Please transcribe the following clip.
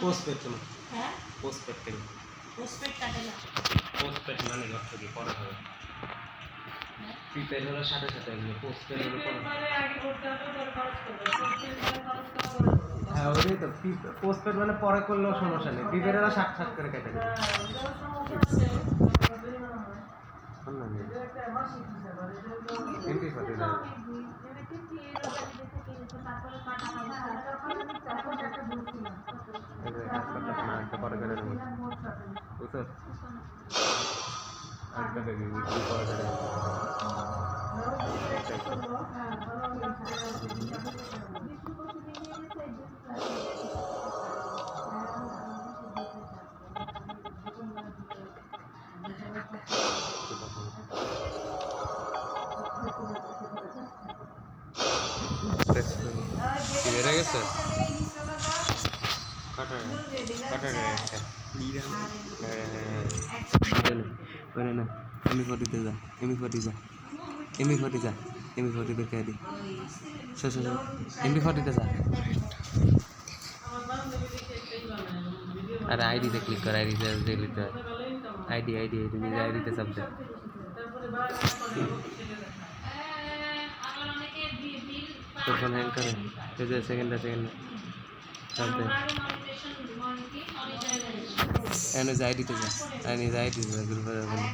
Postpaid তুমি হ্যাঁ? Postpaid postpaid কাটে না পোস্টপেড মানে অর্থ কি পরে হবে। প্রিপেড হলো সাথে সাথে এগুলো পোস্টপেড হলো পরে মানে মানে হ্যাঁ ওটাই তো। পোস্টপেড মানে পরে করলেও সমস্যা নেই। প্রিপেড হলো করে কেটে দেবে। হ্যাঁ সমস্যা আছে। sir. That's, uh, you get it, sir. बनाना एम फोर्टी जा एम फोर्टी अरे आईडी पे क्लिक कर आईडी से I D I D I D सब दे तो फ़ोन हैंग करें तो सेकंड सेकंड सब दे আইডিতে যা। আই নিজে আইডিতে যা গ্রুপে বড় বড়